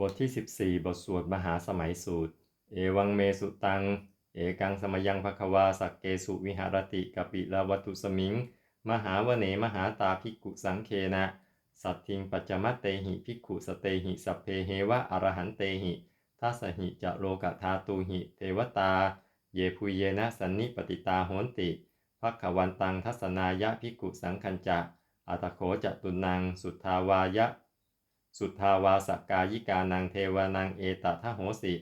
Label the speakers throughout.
Speaker 1: บทที่ 14 บทสวดมหาสมัยสูตร เอวังเมสุตัง เอกังสมยังภควาสักเกสุวิหารติกปิลาวัตุสมิง มหาวเนมหาตาภิกขุสังเคนะ สัตทิงปัจจมัตเตหิภิกขุสเตหิสัพเพเหวะอรหันเตหิทัสหิจะโลกธาตูหิ เทวตา เยพุเยนะสันนิปติตาโหนติภักขวันตังทัศนายะภิกขุสังคัญจะอัตโขจตุนัง สุทธาวายะ สุทธาวาสกายิกานังเทวานังเอตทะโหสิ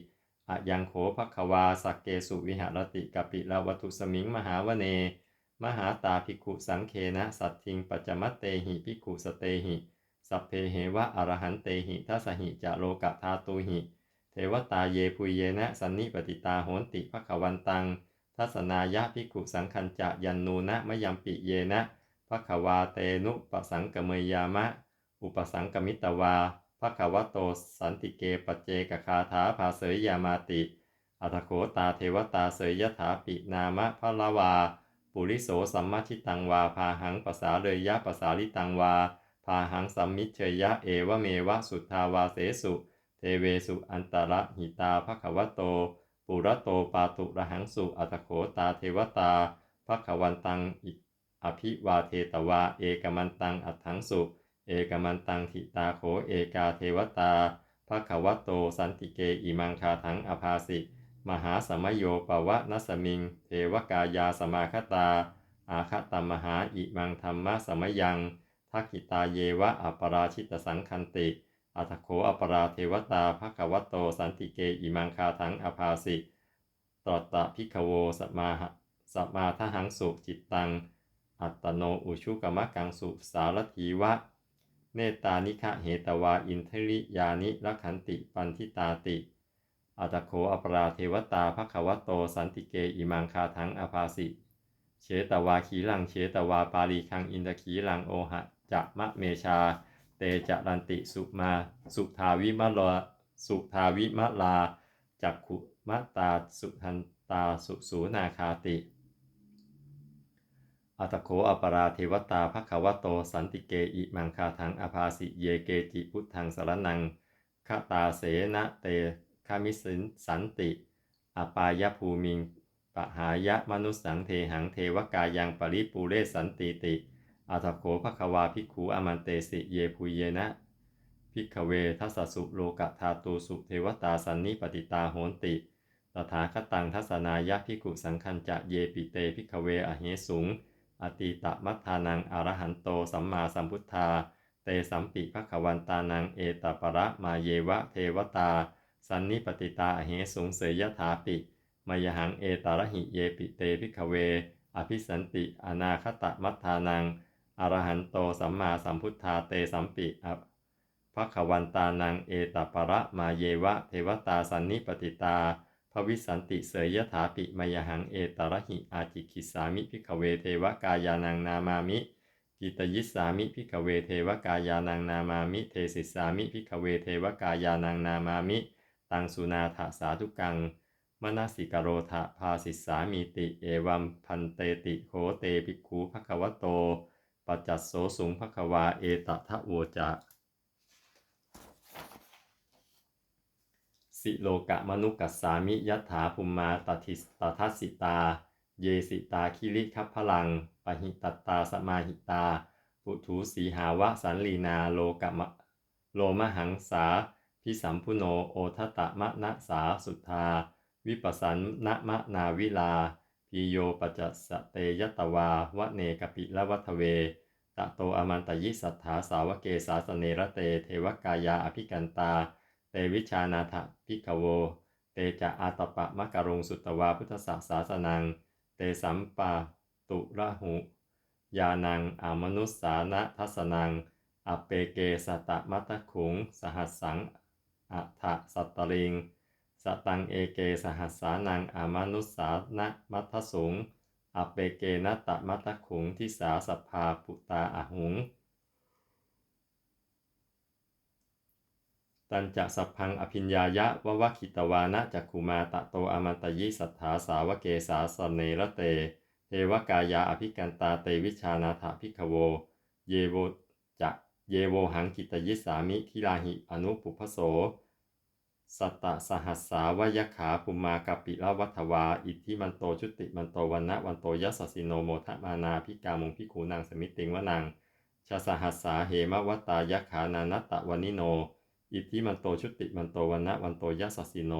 Speaker 1: อะยังโขภควาสักเกสุวิหารติกปิลาวัตุสมิงมหาวเน มหาตาภิกขุสังเคนะ สัตทิงปัจจมัตเตหิภิกขุสเตหิ สัพเพเหวะอรหันเตหิทัสหิจะโลกธาตุหิ เทวตาเยปุยเยนะสันนิปติตาโหนติภควันตังทัศนายะภิกขุสังคัญจะยันนูนะมยัมปิเยนะภควาเตนุปสังกเมยามะ อุปสังกมิตวาภควโตสันติเกปเจกคาถาภาเสยยามาติอัตโขตาเทวตาเสยยถาปินามะพะละวา ปุริโสสัมมาชิตังวา พาหังภาษาเลยยะภาษาลิตังวา พาหังสัมมิเชยยะเอวเมวะสุทธาวาเสสุ เทเวสุอันตระหิตาภควโต ปุระโตปาตุระหังสุอัตโขตาเทวตาภควันตังอิอภิวาเทตวา เอกมันตังอัตถังสุ เอกมันตังทิตาโขเอกาเทวตาภะควโตสันติเกอิมังคาถังอภาสิ มหาสมโยปวะนัสมิง เทวกายาสมาคตา อาคตมหาอิมังธรรมะสมยังทักขิตาเยวะอัปราชิตสังคันติอัตโขอัปราเทวตาภะควโตสันติเกอิมังคาถังอภาสิตรตตะพิขโวสมาสมาทหังสุจิตตัง อัตโนอุชุกมะกังสุสารถีวะ เนตานิคะเหตวาอินทริยานิรักขันติปันทิตาติ อัตโขอปราเทวตาภควโตสันติเกอิมังคาทังอภาสิเชตวาขีลังเชตวาปาลีคังอินทขีลังโอหะจะมะเมชา เตจะรันติสุมาสุทาวิมะลาสุทาวิมะลาจักขุมะตาสุทันตาสุสูนาคาติ อัตโขอปราเทวตาภควโต สันติเกอิมังคาทังอภาสิเยเกจิพุทธังสารนังคตาเสนะเตคามิสินสันติ อปายภูมิงปหายะมนุสสังเทหังเทวกายังปริปูเรสันติติ อัตโขภควาภิกขุอมันเตสิเยภูเยนะภิกเวทัสสุโลกธาตูสุเทวตาสันนิปติตาโหนติ ตถาคตังทัศนายะภิกุสังคัญจะเยปิเตภิกเวอเหสุง อติตะมัทธานังอรหันโตสัมมาสัมพุทธา เตสัมปิภควันตานังเอตประมาเยวะเทวตา สันนิปติตาเหสุงเสยยถาปิ มยหังเอตารหิเยปิเตภิกขเว อภิสันติอนาคตะมัทธานังอรหันโตสัมมาสัมพุทธาเตสัมปิอภควันตานังเอตประมาเยวะเทวตาสันนิปติตา ภวิสันติเสยยถาปิมยหังเอตระหิอาจิคิสามิพิกเวเทวกายานังนามามิกิตยิสามิพิกเวเทวกายานังนามามิ เทศิสามิพิกเวเทวกายานังนามามิ ตังสุนาถสาธุกังมนสิกโรธาภาสิสามีติเอวัมพันเตติโคเตภิกขุภควโต ปัจจัสโสสุงภควาเอตทะโวจะ สิโลกะมนุกัสสามิยัตถาภุมมาตทิสตทัสสิตา เยสิตาคิริคัพพลัง ปหิตตาสมาหิตา ปุถุสีหาวะสันลีนาโลกะมะโลมหังสา พิสัมพุโนโอทตะมะนะสาสุทธา วิปัสสันนะมะนาวิลาพีโยปจจสเตยตวาวะเนกปิละวัทเวตะโตอมันตยิสัทธาสาวเกสาสเนระเตเทวกายาอภิกันตา เตวิชานาถพิกโว เตจะอาตปะมะกะรุงสุตวาพุทธศาสาสนัง เตสัมปาตุระหุยานังอามนุสสานะทัสนัง อเปเกสตะมัตขุง สหัสสังอัฏฐสัตตริง สตังเอเกสหัสสานังอามนุสสานะมัทสุงอเปเกนตะมัตตขุงทิสาสภาปุตตาอหุง ตันจะสัพพังอภิญญายะวะวะคิตวานะจักขุมาตะโตอมันตยิสัทธาสาวเกสาสเนระเต เทวกายาอภิกันตาเตวิชานาถาภิกขโว เยโวจะเยโวหังกิตยิสามิทิลาหิอนุปุพโส สัตตสหัสสาวยขาภูมากปิละวัฏวา อิทธิมันโตชุติมันโตวันนะวันโตยัสสิโนโมทะมานาพิกามุงพิขูนางสมิติงวนังชาสหัสสาเหมวัตตายขานานัตตะวันิโน อิทธิมันโตชุติมันโตวันนะวันโตยัสสสิโน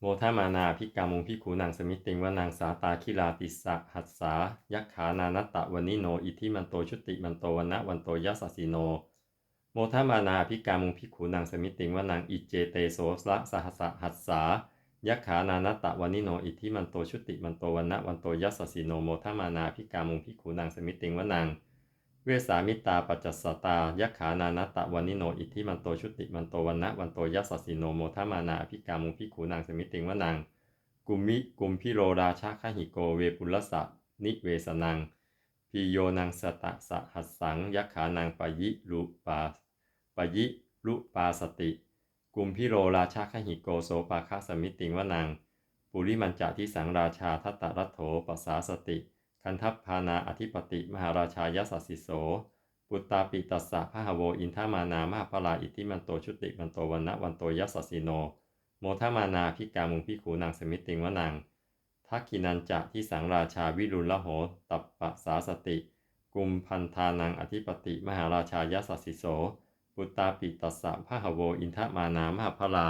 Speaker 1: โมทามานาพิกามุงพิขูนางสมิติงว่านางสาตาคิลาติสะหัสสายักขานานัตตะวันิโน อิทธิมันโตชุติมันโตวันนะวันโตยัสสสิโนโมทามานาพิกามุงพิขูนางสมิติงว่านางอิเจเตโสสะสหัสสะหัสสา ยักขานานัตตะวันิโนอิทธิมันโตชุติมันโตวันนะวันโตยัสสสิโนโมทามานาพิกามุงพิขูนางสมิติงว่านางเวสามิตาปัจจสตายักขานานัตตะวันิโนอิทธิมันโตชุติมันโตวันนะวันโตยัสสสิโนโมทามานาพิกามุงพิขูนางสมิติงว่านางกุมมิกุมพิโรราชาคหิโกเวปุลสะนิเวสนังพิโยนังสตะสหัสสังยักขานังปยิรุปาปยิรุปาสติ กุมพิโรราชาคหิโกโสปาคสมิติงวนัง ปุริมันจะที่สังราชาทัตตรัตโถปสาสติ คันทัพพานาอธิปติมหาราชายสัสสิโส ปุตตาปิตัสสะพหโวอินทามานามาพลาอิทิมันโตชุติมันโตวันนะวันโตยัสสิโน โมทมานาพิกามุงพิขูนางสมิติงวนางทักขินันจะที่สังราชาวิรุลละโหตัปปะสาสติ กุมพันธานังอธิปติมหาราชายสัสสิโส ปุตตาปิตัสสะพะหโว อินทมานามหาพลา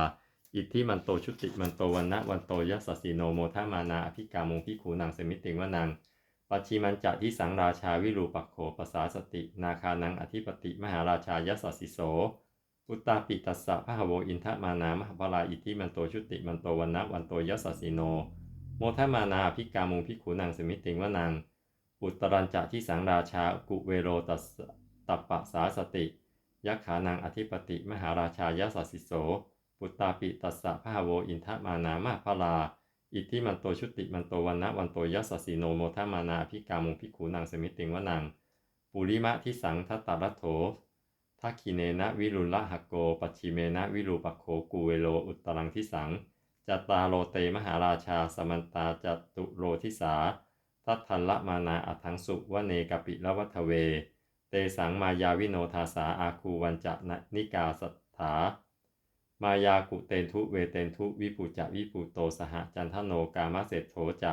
Speaker 1: อิทธิมันโตชุติมันโตวันนะวันโตยัสสสิโนโมทมานาอภิกามุงพิขูนางสมิติงวนางปัจฉิมันจะที่สังราชาวิรูปักโขปสาสติ นาคานังอธิปติมหาราชายสัสสิโสอุตตาปิตัสสะพะหโวอินทมานามหาพลาอิทธิมันโตชุติมันโตวันนะวันโตยัสสสิโน โมทมานาพิกามุงพิขูนางสมิติงวนางอุตรัญจะที่สังราชากุเวโรตัสตัปปะสาสติ ยักขานังอธิปติมหาราชายสัสสิโส ปุตตาปิตัสสะพหโวอินทมานามาพลา อิทธิมันโตชุติมันโตวันนะวันโตยัสสสิโนโมทมานาพิกามุงพิขูนางสมิติงวนางปุริมะที่สังทัตตรัโถทักขิเนนะวิรุลละหะโก ปัจฉิเมนะวิรูปโคกูเวโลอุตตรังทิสังจัตตาโลเตมหาราชาสมันตาจตุโรทิสาทัตทันละมานาอัทังสุวเนกปิละวัทเว เตสังมายาวิโนทาสาอาคูวันจะนิกาสัทธามายากุเตนทุเวเตนทุวิปุจะวิปุโตสหจันทโนกามเศรษโธจะ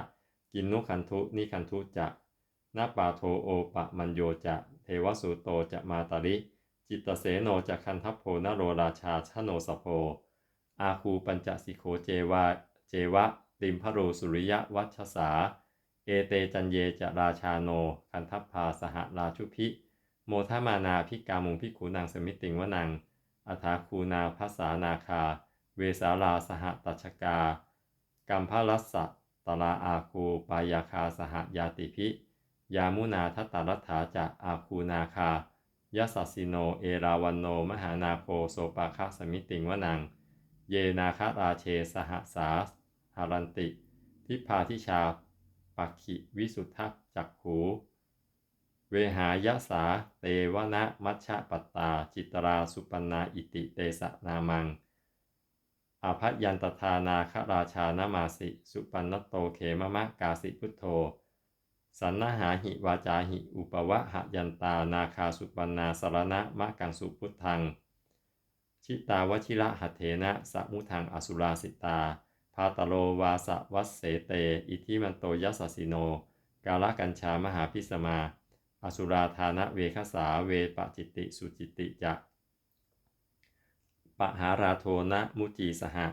Speaker 1: กินนุคันทุนิคันทุจะนาปาโทโอปะมัญโยจะเทวสุโตจะมาตาริ จิตตเสโนจะคันทัพโพนโรราชาชโนสโพ อาคูปัญจสิโขเจวาเจวะติมพโรสุริยวัชสา เอเตจันเยจะราชาโน คันทัพพาสหราชุพิ โมทมานาพิกามุงพิขูนางสมิติงวนังอัฐาคูนาภัสสานาคา เวสาลาสหตัชกากัมพลัสสะตลาอาคูปายาคาสหยาติพิ ยามุนาทัตตารัฐาจะอาคูนาคายัสสสิโน เอราวันโน มหานาโคโสปาคสมิติงวนัง เยนาคาราเชสหสาหารันติ ทิพาทิชาปักขิวิสุทธจักขู เวหายสาเตวนะมัชฌะปัตตา จิตราสุปันนาอิติเตสะนามังอาภัยันตทานาคราชานามาสิ สุปันนโตเขมมะกาสิพุทโธ สันนหาหิวาจาหิ อุปวะหยันตานาคาสุปันนาสารณะมะกังสุพุทธัง ชิตาวชิระหัตเถนะสมุทังอสุราสิตา พาตโลวาสวัสเสเต อิทิมันโตยสสิโน กาลกัญชามหาพิสมา อสุราธานะเวคสาเวปจิติสุจิติจะปหาราโทนะมุจีสหะ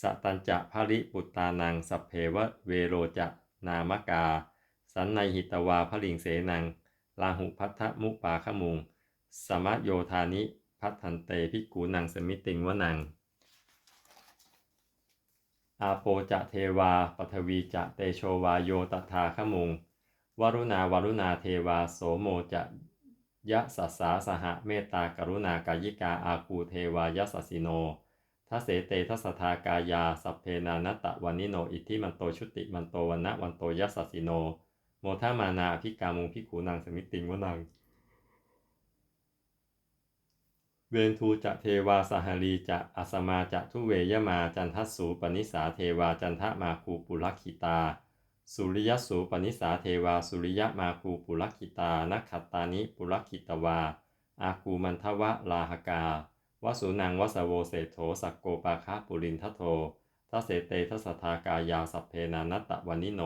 Speaker 1: สตัญจะภริปุตตานังสัพเพวะเวโรจะนามกา สันในหิตวาพลิงเสนังลาหุพัทธมุปาขมุง สมะโยธานิพัทันเตพิกูนังสมิติงวนัง อาโปจะเทวาปทวีจะเตโชวาโยตถาขมุง วรุณาวรุณาเทวาโสโมจะยะสัสสาสหะเมตตากรุณากายิกาอาคูเทวายสัสิโนทัเสเตทัสทากายาสัพเพนานตะวันนิโนอิทิมันโตชุติมันโตวันนะวันโตยสสสิโน โมทามานาพิกามุงพิขูนางสมิติงวนัง เวนทูจะเทวาสหลีจะอสมาจะทุเวยมาจันทัสสูปนิสาเทวาจันทะมาคูปุลักขิตา สุริยสูปนิสาเทวาสุริยมาคูปุรคิตานักขัตตานิปุรคิตวา อาคูมันทวะลาหกาวสุนังวสโวเศโธสักโกปาคะปุรินทโททัเสเตทัสทากายาสัพเพนานัตตะวันิโน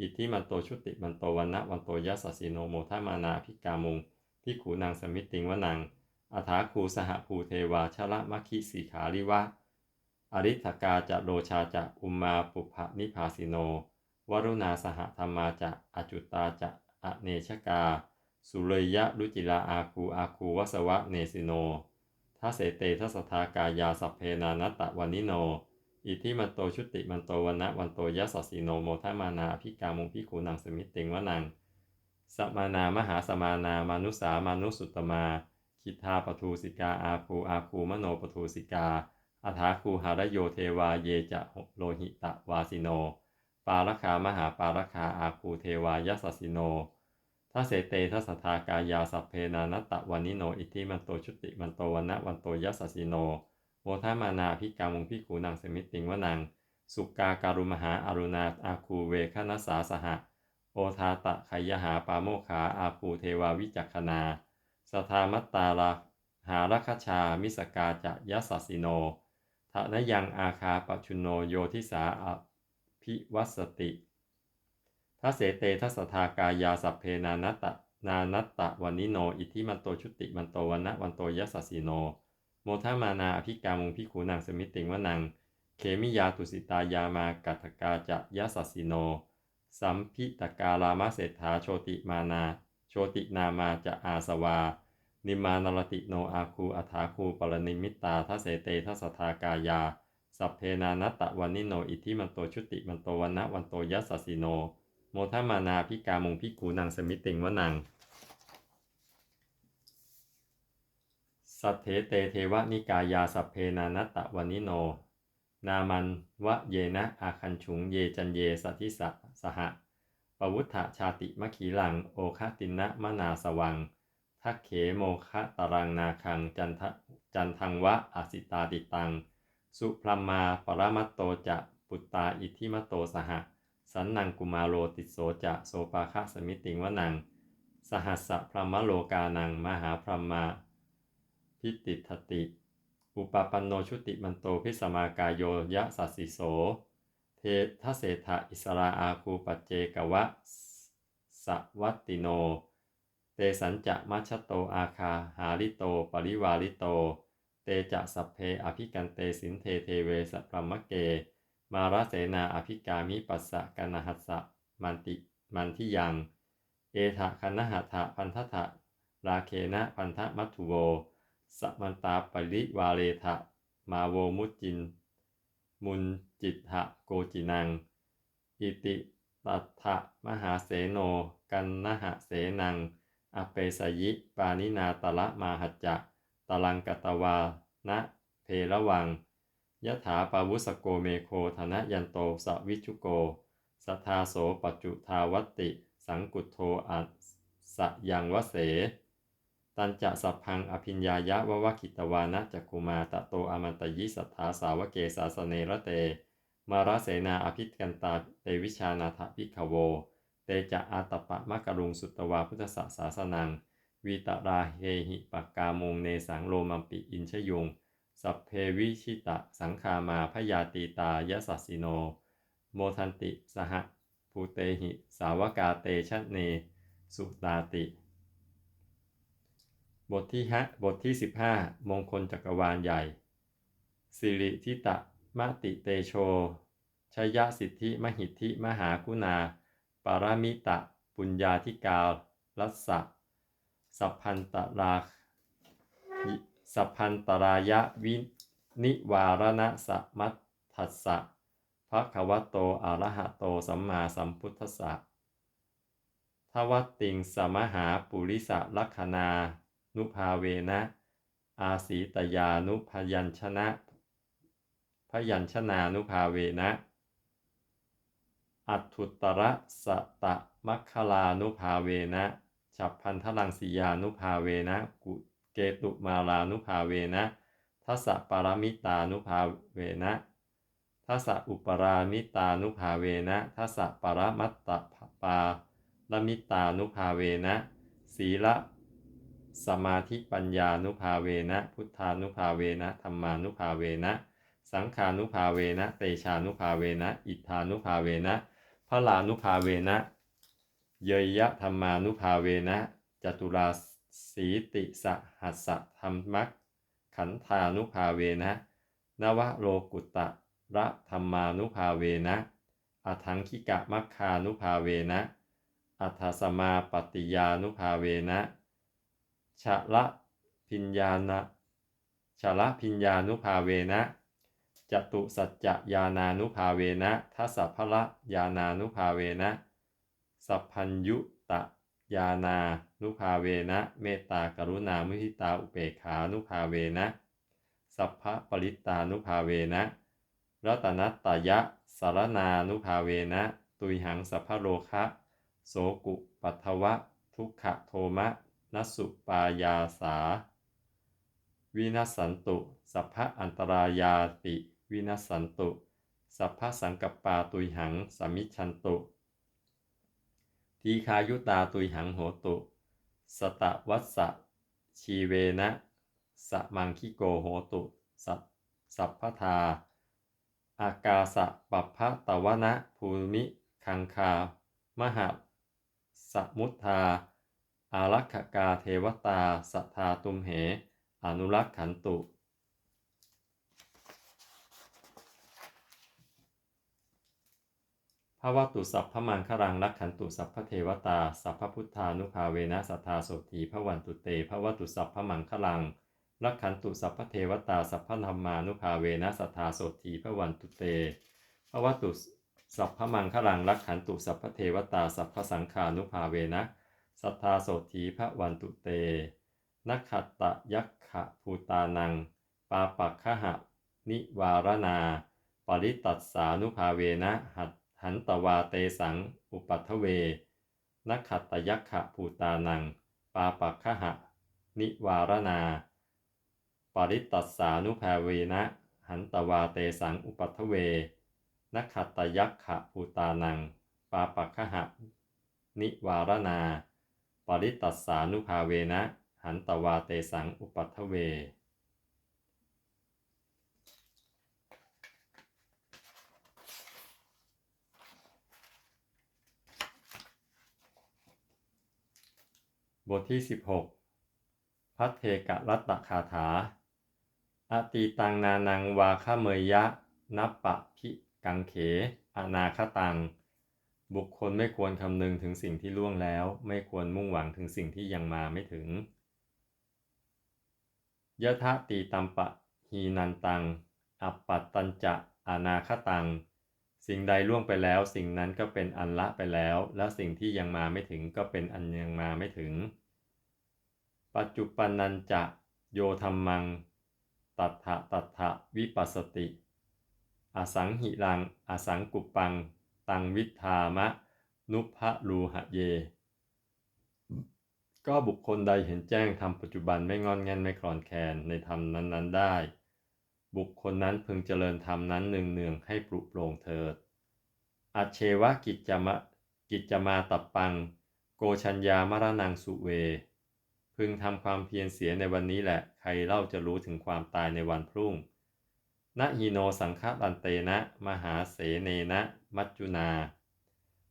Speaker 1: อิทธิมันโตชุติมันโตวันนะวันโตยัสสิโนโมทามานาพิกามุงพิขูนางสมิติงวนังอัฐาคูสหภูเทวาชละมะคิสีขาริวะ อริธกาจะโรชาจะอุมมาปุพะนิพาสิโน วรุณาสหธรรมาจะอจุตาจะอเนชกา สุเรยะรุจิลาอาคูอาคูวสวะเนสิโนทัเสเตทัสทากายาสัพเพนานตะวันิโน อิทิมันโตชุติมันโตวันนะวันโตยัสสสิโนโมทามานาพิกามุงพิขูนังสมิตติงวนังสมานามหาสมานามานุสามานุสุตตมา คิทาปทูสิกาอาคูอาคูมโนปทูสิกาอัฐาคูหารโยเทวาเยจะโลหิตะวาสิโน ปาลคามหาปาลคาอาคูเทวายัสสสิโนทัเสเตทัสสทากายาสัพเพนานัตตะวันิโน อิทิมันโตชุติมันโตวันนะวันโตยัสสสิโนโมทามานาพิกามุงพิขูนังสมิติงวนัง สุกาการุมหาอารุณาอาคูเวคณสาสหะ โอทาตะขยหาปาโมขาอาคูเทวาวิจักขนา สทามัตตาลาหารคชามิสกาจะยสสสิโนทะนยังอาคาปชุนโนโยทิสาอ ภิวัสติทัเสเตทัสสทากายาสัพเพนานัตตะนานัตตะวันนิโน อิทิมันโตชุติมันโตวันนะวันโตยัสสสิโน โมทามานาอภิกามุงพิขูนางสมิติงวนังเขมิยาตุสิตายามากัตกาจะยัสสสิโน สัมพิตกาลามาเศรษฐาโชติมานา โชตินามาจะอาสวา นิมานรติโนอาคูอัฐาคูปรนิมิตตาทัเสเตทัสสทากายา สัพเพนานัตตะวันนิโน อิทิมันโตชุติมันโตวันนะวันโตยัสสิโน โมทมานาพิกามุงพิขูนางสมิติงวนังสัทเถเตเทวนิกายาสัพเพนานัตตะวันิโน นามันวะเยนะอาคันฉุงเยจันเยสัทิสะสหะปวุฒะชาติมะขีลังโอคตินะมนาสวัง ทักเขโมคะตรังนาคังจันทะจันทังวะอสิตาติตัง สุพรมมาปรมัตโตจะปุตตาอิทิมโตสหะสันนังกุมาโรติโสจะโสปาคะสมิติงวนัง สหัสสะพรหมโลกานังมหาพรหมาพิติทติ อุปปันโนชุติมันโตพิสมากายโยยะสัสสิโส เททเศรษฐอิสราอาคูปัจเจกวะสวัตติโน เตสัญจะมัชโตอาคาหาริโต ปริวาริโต เตจะสัพเพอภิกันเตสินเทเทเวสพรมเก มาราเสนาอภิกามิปัสสะกนหัสสะมันติมันทิยัง เอทะคณหัตถะพันธะราเคนะพันธมัตถุโวสมันตาปริวาเลทะมาโวมุจิน มุนจิตหะโกจินัง อิติตัทะมหาเสโน กันนหะเสนัง อเปสยิปานินาตละมาหัจจะ ตลังกตวานะเพระวังยถาปาวุสโกเมโคธนะยันโตสวิชุโก สทาโสปัจจุทาวติ สังกุโทอัสยังวเส ตันจะสัพพังอภิญญายะวะวะคิตวานะจักุมาตะโตอมันตยิสัทธาสาวเกสาสเนระเต มาราเสนาอภิกันตาเตวิชานาถพิขโว เตจะอาตปะมะกรุงสุตวาพุทธศาสาสนัง วีตราเฮหิปกกามงเนสังโลมัมปิอินชยุง สัพเพวิชิตะสังคามาพยาตีตายสัสสิโน โมทันติสหภูเตหิ สาวกาเตชะเน สุตาติ บทที่ฮะบทที่ 15 มงคลจักรวาลใหญ่ สิริทิตะมติเตโชชยสิทธิมหิทธิมหากุณา ปารามิตะ ปุญญาธิกาลัสสะ สัพพันตราสัพพันตรายะวินิวารณะสมัตถัสสะภะคะวะโตอะระหะโตสัมมาสัมพุทธัสสะทวัตติงสมหาปุริสลักขณานุภาเวนะ อาสีตยานุพยัญชนะ พยัญชนานุภาเวนะ อัตถุตระสตะมัคคลานุภาเวนะ ฉับพันธลังสียานุภาเวนะ กุเกตุมาลานุภาเวนะ ทัสสะปารมิตานุภาเวนะททัสสะอุปรามิตานุภาเวนะทัสสะปรมัตตปาลมิตานุภาเวนะ ศีละสมาธิปัญญานุภาเวนะ พุทธานุภาเวนะธรรมานุภาเวนะ สังขานุภาเวนะ เตชานุภาเวนะ อิทธานุภาเวนะพระลานุภาเวนะ เยยะธรรมานุภาเวนะจตุราสีติสหัสสะธรรมักขันธานุภาเวนะนวโลกุตะระธรรมานุภาเวนะอัถังคิกะมัคคานุภาเวนะอัฏฐสมาปฏิยานุภาเวนะชะละพิญญานะชะละพิญญานุภาเวนะจตุสัจจะญาณานุภาเวนะทัสสะพละญาณานุภาเวนะ สัพพัญยุตะญาณานุภาเวนะ เมตตากรุณามุทิตาอุเบกขานุภาเวนะ สัพพะปริตตานุภาเวนะรัตนัตตยะสารนานุภาเวนะ ตุยหังสัพพะโลคะโสกุปัทวะ ทุกขโทมะนัสุปายาสา วินัสสันตุ สัพพะอันตรายาติ วินัสสันตุ สัพพะสังกปปาตุยหังสมิชันตุ ทีคายุตาตุยหังโหตุ สตะวัสสะชีเวนะสะมังคิโกโหตุสัพสัพพทา อากาสะปัปพะตวนะภูมิคังคา มหาสมุทธา อารักขกาเทวตา สัทธาตุมเห อนุรักขันตุ ภาวตุสัพพมังครังรักขันตุสัพพเทวตา สัพพพุทธานุภาเวนะสัทธาโสถีพระวันตุเตภาวตุสัพพมังครังรักขันตุสัพพเทวตา สัพพธรรมานุภาเวนะสัทธาโสถีพระวันตุเตภาวตุสัพพมังคลังรักขันตุสัพพเทวตา สัพพสังขานุภาเวนะสัทธาโสถีพระวันตุเตนักขัตตยักขะภูตานัง ปาปักขหะนิวารนา ปริตัสสานุภาเวนะหัต หันตวาเตสัง อุปัทเวนักขัตยักขะภูตานัง ปาปักขหะ นิวารนา ปริตัสสานุภาเวนะ หันตวาเตสัง อุปัทเวนักขัตตยักขะภูตานัง ปาปักขหะ นิวารนา ปริตัสสานุภาเวนะ หันตวาเตสัง อุปัทเว บทที่ 16 พัทเทกะรัตตคาถา อตีตังนานังวาคเมยยะ นับปะพิกังเข อนาคตัง บุคคลไม่ควรคำนึงถึงสิ่งที่ล่วงแล้ว ไม่ควรมุ่งหวังถึงสิ่งที่ยังมาไม่ถึง ยะทะตีตัมปะฮีนันตัง อัปปัตตัญจะ อนาคตัง สิ่งใดล่วงไปแล้ว สิ่งนั้นก็เป็นอันละไปแล้ว และสิ่งที่ยังมาไม่ถึงก็เป็นอันยังมาไม่ถึง ปัจจุปันนันจะโยธรรมัง ตัทธะตัทธะวิปัสสติ อสังหิรัง อสังกุปปัง ตังวิธามะ นุภะลูหะเย ก็บุคคลใดเห็นแจ้งทำปัจจุบันไม่งอนแงนไม่คลอนแคลนในธรรมนั้น ๆ ได้ บุคคลนั้นพึงเจริญธรรมนั้นหนึ่งเนืองให้ปลุกโปร่งเถิด อัเชวะกิจจมะกิจจมาตับปัง โกชัญญามรนังสุเว พึงทำความเพียรเสียในวันนี้แหละ ใครเล่าจะรู้ถึงความตายในวันพรุ่งนะฮีโนสังฆลันเตนะ มหาเสเนนะ มัจจุนา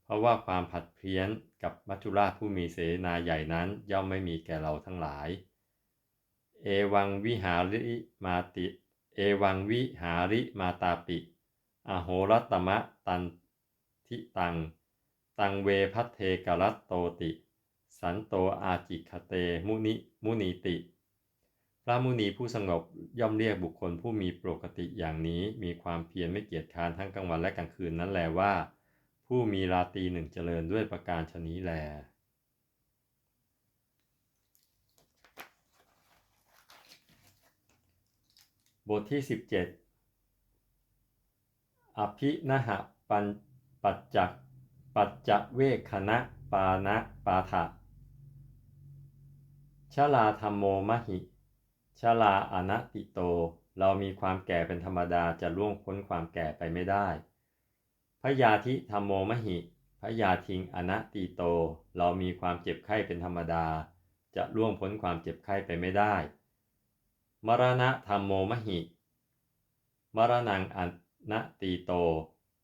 Speaker 1: เพราะว่าความผัดเพี้ยนกับมัจจุราชผู้มีเสนาใหญ่นั้นย่อมไม่มีแก่เราทั้งหลาย เอวังวิหาริมาติ เอวังวิหาริมาตาปิ อโหรัตมะตันทิตัง ตังเวพัทเทกรัตโตติ สันโตอาจิคเตมุนิมุนีติ พระมุนีผู้สงบย่อมเรียกบุคคลผู้มีปกติอย่างนี้มีความเพียรไม่เกียจคร้านทั้งกลางวันและกลางคืนนั้นแลว่า ผู้มีราตรีหนึ่งเจริญด้วยประการชนี้แล บทที่ 17 อภินะหะปัปัจจักปัจจเวคณะปานะปาถะชลาธรรมโมมหิชลาอนัติโต เรามีความแก่เป็นธรรมดาจะล่วงพ้นความแก่ไปไม่ได้พยาธิธรรมโมมหิพยาทิงอนัติโต เรามีความเจ็บไข้เป็นธรรมดา จะล่วงพ้นความเจ็บไข้ไปไม่ได้ มรณะธรรมโมมหิ มรณังอนัตติโต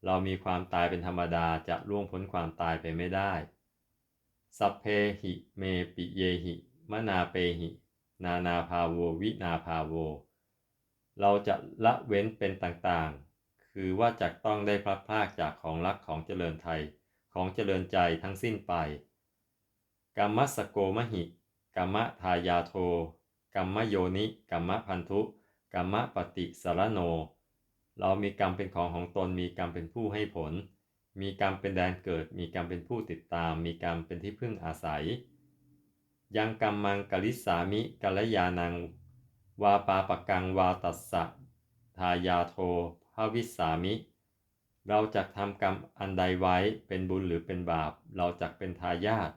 Speaker 1: เรามีความตายเป็นธรรมดาจะล่วงพ้นความตายไปไม่ได้ สัพเพหิ เมปิเยหิ มนาเปหิ นานาภาโววินาภาโว เราจะละเว้นเป็นต่างๆ คือว่าจะต้องได้พลัดพรากจากของรักของเจริญไทย ของเจริญใจทั้งสิ้นไป กรรมสโกมหิกรรมทายาโท กรรมโยนิกรรมพันธุกรรมปฏิสารโน เรามีกรรมเป็นของของตน มีกรรมเป็นผู้ให้ผล มีกรรมเป็นแดนเกิด มีกรรมเป็นผู้ติดตาม มีกรรมเป็นที่พึ่งอาศัย ยังกรรมังกลิสามิกัลยานัง วาปาปกังวาตัสสะทายาโทภาวิสามิ เราจะทำกรรมอันใดไว้เป็นบุญหรือเป็นบาป เราจะเป็นทายาท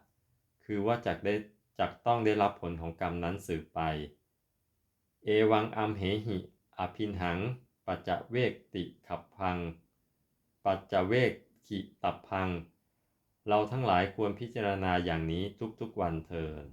Speaker 1: คือว่าจักได้ จักต้องได้รับผลของกรรมนั้นสืบไป เอวังอัมเหหิ อภินหัง ปัจจเวกติขับพัง ปัจจเวกขิตับพัง เราทั้งหลายควรพิจารณาอย่างนี้ทุกๆวันเถิด